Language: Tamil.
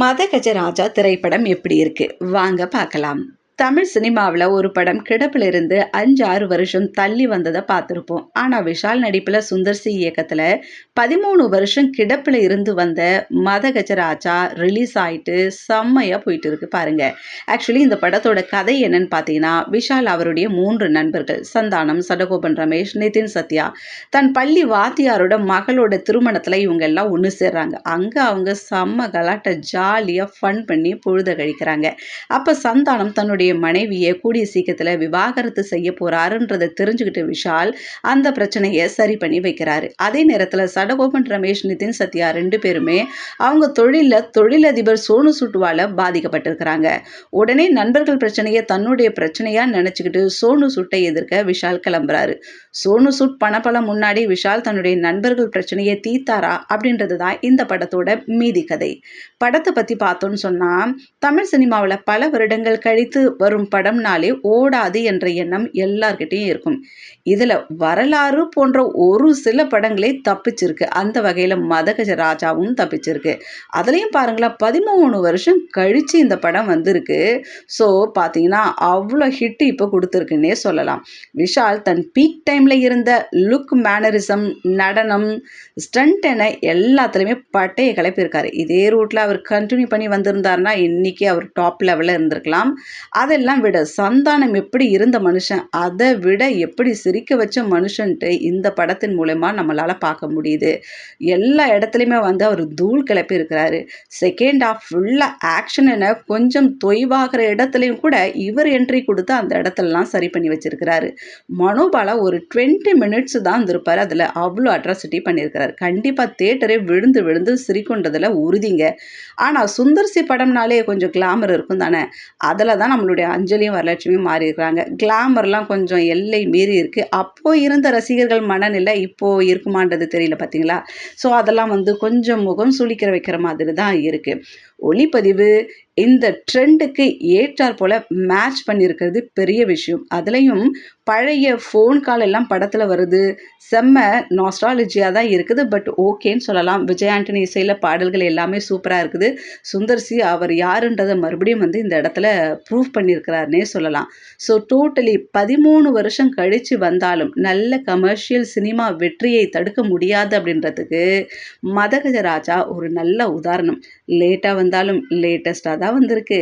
மதகஜராஜா திரைப்படம் எப்படி இருக்கு? வாங்க பார்க்கலாம். தமிழ் சினிமாவில் ஒரு படம் கிடப்பில் இருந்து அஞ்சு ஆறு வருஷம் தள்ளி வந்ததை பார்த்துருப்போம். ஆனால் விஷால் நடிப்பில் சுந்தர் சி இயக்கத்தில் பதிமூணு வருஷம் கிடப்பில் இருந்து வந்த மதகஜராஜா ரிலீஸ் ஆயிட்டு செம்மையாக போயிட்டு இருக்கு பாருங்க. ஆக்சுவலி இந்த படத்தோட கதை என்னன்னு பார்த்தீங்கன்னா விஷால் அவருடைய மூன்று நண்பர்கள் சந்தானம் சடகோபன் ரமேஷ் நிதின் சத்யா. தன் பள்ளி வாத்தியாரோட மகளோட திருமணத்தில் இவங்க எல்லாம் ஒன்று சேர்றாங்க. அங்கே அவங்க செம்ம கலாட்டை ஜாலியாக ஃபன் பண்ணி பொழுத கழிக்கிறாங்க. அப்போ சந்தானம் தன்னுடைய மனைவியை கூடிய சீக்கிரத்தில் விவாகரத்து செய்ய போறாருன்றதை தெரிஞ்சுக்கிட்டு விஷால் அந்த பிரச்சனையை சரி பண்ணி வைக்கிறாரு. அதே நேரத்தில் சடகோபன் ரமேஷ் நிதின் சத்யா ரெண்டு பேருமே அவங்க தொழிலில் தொழிலதிபர் சோனு சுட்டுவால பாதிக்கப்பட்டிருக்கிறாங்க. உடனே நண்பர்கள் பிரச்சனையை தன்னுடைய பிரச்சனையா நினச்சிக்கிட்டு சோனு சுட்டை எதிர்க்க விஷால் கிளம்புறாரு. சோனு சுட் பணப்பலம் முன்னாடி விஷால் தன்னுடைய நண்பர்கள் பிரச்சனையை தீத்தாரா அப்படின்றது தான் இந்த படத்தோட மீதி கதை. படத்தை பற்றி பார்த்தோன்னு சொன்னால் தமிழ் சினிமாவில் பல வருடங்கள் கழித்து வரும் படம்னாலே ஓடாது என்ற எண்ணம் எல்லார்கிட்டேயும் இருக்கும். இதில் வரலாறு போன்ற ஒரு சில படங்களே தப்பிச்சிருக்கு. அந்த வகையில் மதகஜ ராஜாவும் தப்பிச்சிருக்கு. அதுலேயும் பாருங்களேன் பதிமூணு வருஷம் கழித்து இந்த படம் வந்திருக்கு. ஸோ பார்த்தீங்கன்னா அவ்வளோ ஹிட் இப்போ கொடுத்துருக்குன்னே சொல்லலாம். விஷால் தன் பீக் டைமில் இருந்த லுக் மேனரிசம் நடனம் ஸ்டண்ட் என எல்லாத்துலேயுமே பட்டையை கிளப்பியிருக்காரு இதே ரூட்டில் அவர் கண்டினியூ பண்ணி வந்திருந்தாருன்னா இன்றைக்கி அவர் டாப் லெவலில் இருந்திருக்கலாம். அதெல்லாம் விட சந்தானம் எப்படி இருந்த மனுஷன் அதை விட எப்படி சிரிக்க வச்ச மனுஷன்ட்டு இந்த படத்தின் மூலயமா நம்மளால் பார்க்க முடியுது. எல்லா இடத்துலையுமே வந்து அவர் தூள் கிளப்பி இருக்கிறாரு. செகண்ட் ஆஃப் ஃபுல்லாக ஆக்ஷன் என கொஞ்சம் தொய்வாகிற இடத்துலையும் கூட இவர் என்ட்ரி கொடுத்து அந்த இடத்துலலாம் சரி பண்ணி வச்சிருக்கிறாரு. மனோபாலா ஒரு டுவெண்ட்டி மினிட்ஸ் தான் இருந்திருப்பார் அதில் அவ்வளோ அட்ராசிட்டி பண்ணியிருக்கிறார் கண்டிப்பாக தேட்டரே விழுந்து விழுந்து சிரிக்குன்றதில் உறுதிங்க. ஆனால் சுந்தர்சி படம்னாலே கொஞ்சம் கிளாமர் இருக்கும் தானே? அதில் தான் நம்மளோட நம்மளுடைய அஞ்சலியும் வரலட்சுமியும் மாறி இருக்கிறாங்க கிளாமர்லாம் கொஞ்சம் எல்லை மீறி இருக்குது அப்போது இருந்த ரசிகர்கள் மனநிலை இப்போது இருக்குமான்றது தெரியல பார்த்தீங்களா ஸோ அதெல்லாம் வந்து கொஞ்சம் முகம் சுளிக்கிற வைக்கிற மாதிரி தான் இருக்குது ஒளிப்பதிவு இந்த ட்ரெண்டுக்கு ஏற்றாற் போல் மேட்ச் பண்ணியிருக்கிறது பெரிய விஷயம். அதுலேயும் பழைய ஃபோன் கால் எல்லாம் படத்தில் வருது. செம்ம நாஸ்ட்ராலஜியாக தான் இருக்குது. பட் ஓகேன்னு சொல்லலாம். விஜய் ஆண்டனி இசையில் பாடல்கள் எல்லாமே சூப்பராக இருக்குது. சுந்தர்சி அவர் யாருன்றதை மறுபடியும் வந்து இந்த இடத்துல ப்ரூவ் பண்ணியிருக்கிறாருனே சொல்லலாம். ஸோ டோட்டலி பதிமூணு வருஷம் கழித்து வந்தாலும் நல்ல கமர்ஷியல் சினிமா வெற்றியை தடுக்க முடியாது அப்படின்றதுக்கு மதகஜ ராஜா ஒரு நல்ல உதாரணம். லேட்டாக வந்தாலும் லேட்டஸ்ட்டாக தான் வந்திருக்கு.